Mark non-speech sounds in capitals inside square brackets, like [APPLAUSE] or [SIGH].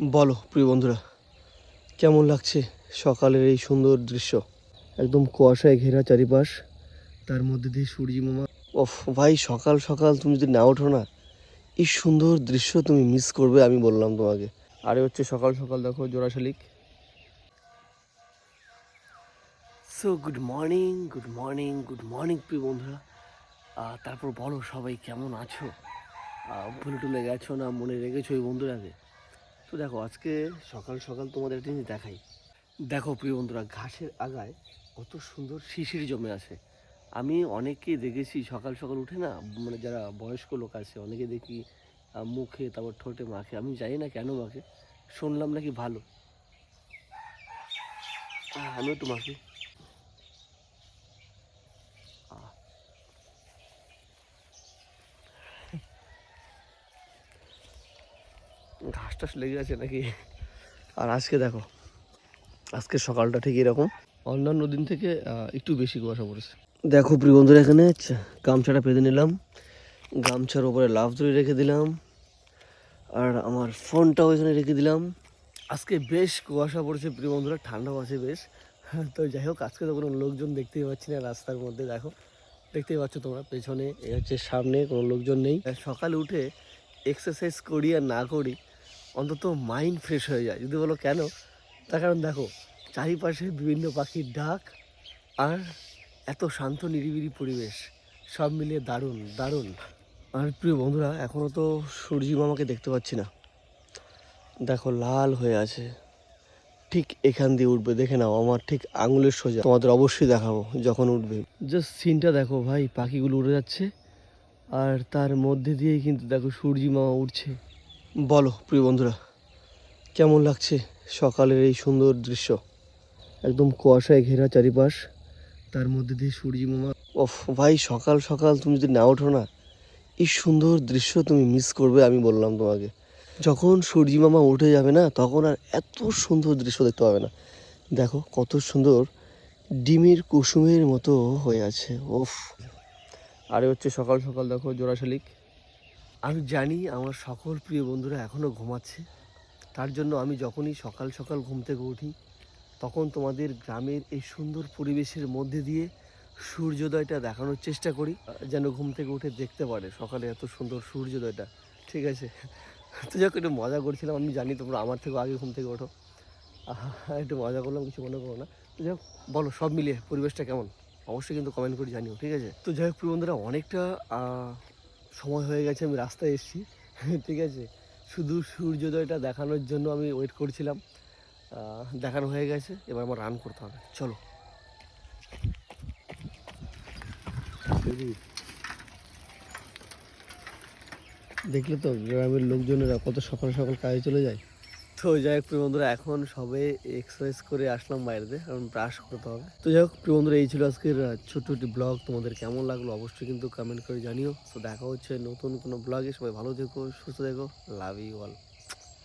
বলো, প্রিয় বন্ধুরা, কেমন লাগছে সকালের এই সুন্দর দৃশ্য? একদম কুয়াশায় ঘেরা চারিপাশ, তার মধ্যে দিয়ে সূর্যি মামা। ওফ, ভাই, সকাল সকাল তুমি যদি না ওঠো না, এই সুন্দর দৃশ্য তুমি মিস করবে, আমি বললাম তোমাকে। আরে হচ্ছে সকাল সকাল, দেখো জোড়া শালিক so good morning good morning good morning প্রিয় বন্ধুরা। তারপর বলো, সবাই কেমন আছো? ভুলে টুলে গেছো না, মনে রেখেছো ওই বন্ধুরাকে তো দেখো, আজকে সকাল সকাল তোমাদের একটা জিনিস দেখাই। দেখো প্রিয় বন্ধুরা, ঘাসের আগায় কত সুন্দর শিশির জমে আছে। আমি অনেককেই দেখেছি সকাল সকাল উঠে না মানে যারা বয়স্ক লোক আছে, অনেকে দেখি মুখে, তারপর ঠোঁটে মাখে। আমি যাই না কেন মাখে, শুনলাম নাকি ভালো। আমিও তো মাখি। ঘাস টাস লেগে আছে নাকি? আর আজকে দেখো আজকে সকালটা ঠিক এরকম। অন্যান্য দিন থেকে একটু বেশি কুয়াশা পড়েছে। দেখো প্রিয় বন্ধুরা এখানে গামছাটা পেতে নিলাম। গামছার উপরে লাভ ধরে রেখে দিলাম। আর আমার ফোনটাও এখানে রেখে দিলাম। আজকে বেশ কুয়াশা পড়েছে প্রিয় বন্ধুরা ঠান্ডাও আছে বেশ। [LAUGHS] তো যাই হোক আজকে তো কোনো লোকজন দেখতেই পাচ্ছি না রাস্তার মধ্যে দেখো। দেখতেই পাচ্ছ তোমরা পেছনে এ হচ্ছে সামনে কোনো লোকজন নেই। সকালে উঠে এক্সারসাইজ করি আর না করি অন্তত মাইন্ড ফ্রেশ হয়ে যায়। যদি বলো কেন? তার কারণ দেখো, চারিপাশে বিভিন্ন পাখির ডাক আর এত শান্ত, নিরিবিলি পরিবেশ, সব মিলিয়ে দারুণ দারুণ। আর প্রিয় বন্ধুরা এখনও তো সূর্যি মামাকে দেখতে পাচ্ছি না। দেখো, লাল হয়ে আছে। ঠিক এখান দিয়ে উঠবে। দেখে নাও, আমার ঠিক আঙুলের সোজা। তোমাদের অবশ্যই দেখাবো যখন উঠবে। জাস্ট সিনটা দেখো ভাই, পাখিগুলো উড়ে যাচ্ছে। আর তার মধ্যে দিয়েই কিন্তু দেখো সূর্যি মামা উঠছে বলো, প্রিয় বন্ধুরা, কেমন লাগছে সকালের এই সুন্দর দৃশ্য? একদম কুয়াশায় ঘেরা চারিপাশ, তার মধ্যে দিয়ে সূর্যি মামা। ভাই, সকাল সকাল তুমি যদি না ওঠো না, এই সুন্দর দৃশ্য তুমি মিস করবে, আমি বললাম তোমাকে। যখন সূর্যি মামা উঠে যাবে না, তখন আর এত সুন্দর দৃশ্য দেখতে পাবে না। দেখো, কত সুন্দর ডিমের কুসুমের মতো হয়ে আছে, ওফ। আরে হচ্ছে সকাল সকাল দেখো জোড়া শালিক আমি জানি আমার সকল প্রিয় বন্ধুরা এখনও ঘুমাচ্ছে। তার জন্য আমি যখনই সকাল সকাল ঘুম থেকে উঠি, তখন তোমাদের গ্রামের এই সুন্দর পরিবেশের মধ্যে দিয়ে সূর্যোদয়টা দেখানোর চেষ্টা করি, যেন ঘুম থেকে উঠে দেখতে পারে সকালে এত সুন্দর সূর্যোদয়টা। ঠিক আছে? তো যাক, একটু মজা করছিলাম। আমি জানি তোমরা আমার থেকে আগে ঘুম থেকে ওঠো। একটু মজা করলাম, কিছু মনে করো না। তো যাই বলো, সব মিলিয়ে পরিবেশটা কেমন? অবশ্যই কিন্তু কমেন্ট করে জানিও, ঠিক আছে? তো যাই হোক, প্রিয় বন্ধুরা, অনেকটা সময় হয়ে গেছে, আমি রাস্তায় এসেছি, [LAUGHS] ঠিক আছে? শুধু সূর্যোদয়টা দেখানোর জন্য আমি ওয়েট করছিলাম। দেখানো হয়ে গেছে, এবার আমার রান করতে হবে। চলো। দেখলে তো গ্রামের লোকজনেরা কত সকাল সকাল কাজে চলে যায়? তো যাই হোক, প্রিয় বন্ধুরা, এখন সবে এক্সারসাইজ করে আসলাম বাইরেতে, কারণ ব্রাশ করতে হবে। তো যাই হোক, প্রিয় বন্ধুরা, এই ছিল আজকের ছোট্ট একটি ব্লগ তোমাদের কেমন লাগল অবশ্যই কিন্তু কমেন্ট করে জানিও। তো দেখা হচ্ছে নতুন কোনো ব্লগে সবাই ভালো থেকো, সুস্থ থেকো। Love you all